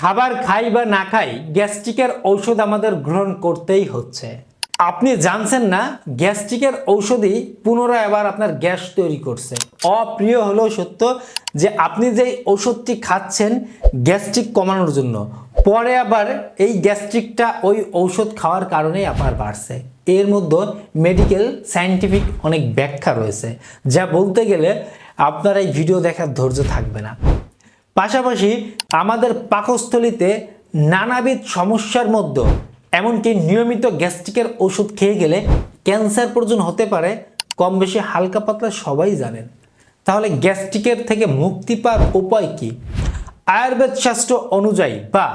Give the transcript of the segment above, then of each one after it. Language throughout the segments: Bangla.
খাবার খাই বা না খাই, গ্যাস্ট্রিকের ঔষধ আমাদের গ্রহণ করতেই হচ্ছে। আপনি জানছেন না, গ্যাস্ট্রিকের ঔষধই পুনরায় আবার আপনার গ্যাস তৈরি করছে। অপ্রিয় হলেও সত্য যে আপনি যেই ঔষধটি খাচ্ছেন, গ্যাস্ট্রিক কমানোর জন্য, পরে আবার এই গ্যাস্ট্রিকটা ওই ঔষধ খাওয়ার কারণেই আপনার বাড়ছে। এর মধ্যে মেডিকেল সায়েন্টিফিক অনেক ব্যাখ্যা রয়েছে, যা বলতে গেলে আপনার এই ভিডিও দেখার ধৈর্য থাকবে না। পাশাপাশি আমাদের পাকস্থলিতে নানাবিধ সমস্যার মধ্যে, এমনকি নিয়মিত গ্যাস্ট্রিকের ওষুধ খেয়ে গেলে ক্যান্সার পর্যন্ত হতে পারে, কম বেশি হালকা পাতলা সবাই জানেন। তাহলে গ্যাস্ট্রিকের থেকে মুক্তি পাওয়ার উপায় কি? আয়ুর্বেদ শাস্ত্র অনুযায়ী বা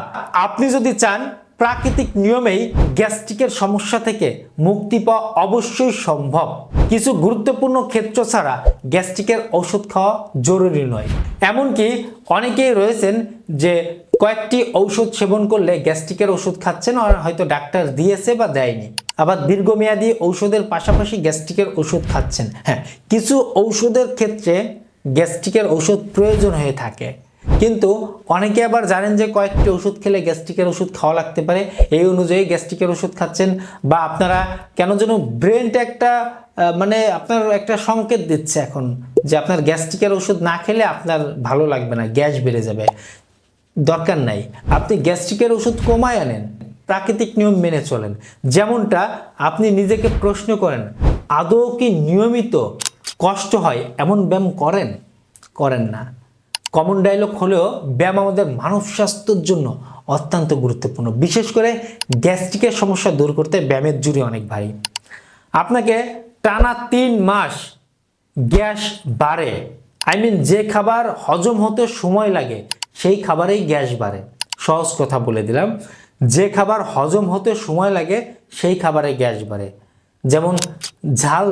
আপনি যদি চান প্রাকৃতিক নিয়মেই গ্যাস্ট্রিকের সমস্যা থেকে মুক্তি পাওয়া অবশ্যই সম্ভব। কিছু গুরুত্বপূর্ণ ক্ষেত্র ছাড়া গ্যাস্ট্রিকের ওষুধ খাওয়া জরুরি নয়। এমনকি অনেকেই রয়েছেন যে কয়েকটি ঔষধ সেবন করলে গ্যাস্ট্রিকের ওষুধ খাচ্ছেন আর হয়তো ডাক্তার দিয়েছে বা দেয়নি। আবার দীর্ঘমেয়াদী ঔষধের পাশাপাশি গ্যাস্ট্রিকের ওষুধ খাচ্ছেন। হ্যাঁ কিছু ঔষধের ক্ষেত্রে গ্যাস্ট্রিকের ওষুধ প্রয়োজন হয়ে থাকে। কিন্তু অনেকে আবার জানেন যে কয়েকটি ওষুধ খেলে গ্যাস্ট্রিকের ওষুধ খাওয়া লাগতে পারে। এই অনুযায়ী গ্যাস্ট্রিকের ওষুধ খাচ্ছেন বা আপনারা কেন যেন ব্রেনটা একটা মানে আপনার একটা সংকেত দিচ্ছে এখন যে আপনার গ্যাস্ট্রিকের ওষুধ না খেলে আপনার ভালো লাগবে না, গ্যাস বেড়ে যাবে। দরকার নাই। আপনি গ্যাস্ট্রিকের ওষুধ কমায় আনেন, প্রাকৃতিক নিয়ম মেনে চলেন। যেমনটা আপনি নিজেকে প্রশ্ন করেন, আদৌ কি নিয়মিত কষ্ট হয়? এমন ব্যায়াম করেন? করেন না। কমন ডায়লগ হলেও ব্যায়াম আমাদের মানব স্বাস্থ্যের জন্য অত্যন্ত গুরুত্বপূর্ণ। বিশেষ করে গ্যাস্ট্রিকের সমস্যা দূর করতে ব্যায়ামের জুড়ি অনেক ভারী। আপনাকে টানা তিন মাস গ্যাস বাড়ে। আই মিন যে খাবার হজম হতে সময় লাগে, সেই খাবারেই গ্যাস বাড়ে। সহজ কথা বলে দিলাম। যে খাবার হজম হতে সময় লাগে, সেই খাবারে গ্যাস বাড়ে। যেমন ঝাল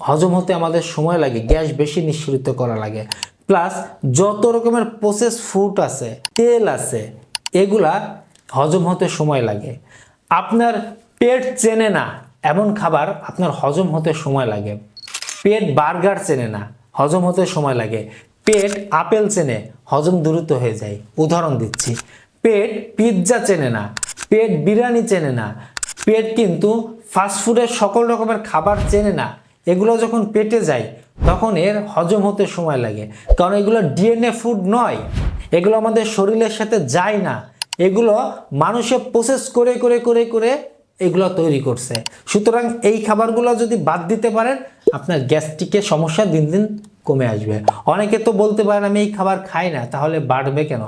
হজম হতে আমাদের সময় লাগে, গ্যাস বেশি নিঃসরিত করা লাগে। প্লাস যত রকমের প্রসেস ফুড আছে, তেল আছে, এগুলা হজম হতে সময় লাগে। আপনার পেট চেনে না এমন খাবার আপনার হজম হতে সময় লাগে। পেট বার্গার চেনে না, হজম হতে সময় লাগে। পেট আপেল চেনে, হজম দ্রুত হয়ে যায়। উদাহরণ দিচ্ছি, পেট পিৎজা চেনে না, পেট বিরিয়ানি চেনে না, পেট কিন্তু ফাস্টফুডের সকল রকমের খাবার চেনে না। এগুলো যখন পেটে যায়, তখন এর হজম হতে সময় লাগে। কারণ এগুলো ডিএনএ ফুড নয়। এগুলো আমাদের শরীরের সাথে যায় না। এগুলো মানুষে প্রসেস করে করে করে করে এগুলো তৈরি করছে। সুতরাং এই খাবারগুলো যদি বাদ দিতে পারেন, আপনার গ্যাস্ট্রিকের সমস্যা দিন দিন কমে আসবে। অনেকে তো বলতে পারেন, আমি এই খাবার খাই না, তাহলে বাড়বে কেন?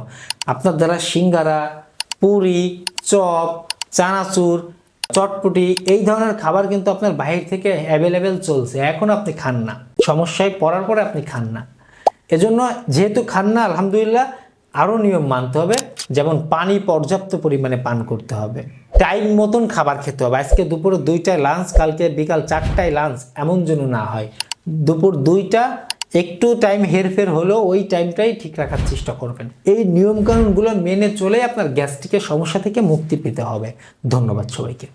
আপনার দ্বারা সিঙ্গারা, পুরি, চপ, চানাচুর চটপটি, এই ধরনের খাবার কিন্তু আপনার বাহির থেকে অ্যাভেলেবেল চলছে। এখন আপনি খান না। সমস্যায় পড়ার পরে আপনি খান না। এজন্য যেহেতু খান না, আলহামদুলিল্লাহ আরও নিয়ম মানতে হবে। যেমন পানি পর্যাপ্ত পরিমাণে পান করতে হবে। টাইম মতন খাবার খেতে হবে। আজকে দুপুরে দুইটায় লাঞ্চ কালকে বিকাল চারটায় লাঞ্চ এমন যেন না হয়। দুপুর দুইটা, একটু টাইম হেরফের হলেও ওই টাইমটাই ঠিক রাখার চেষ্টা করবেন। এই নিয়মকানুনগুলো মেনে চলে আপনার গ্যাস্ট্রিকের সমস্যা থেকে মুক্তি পেতে হবে। ধন্যবাদ সবাইকে।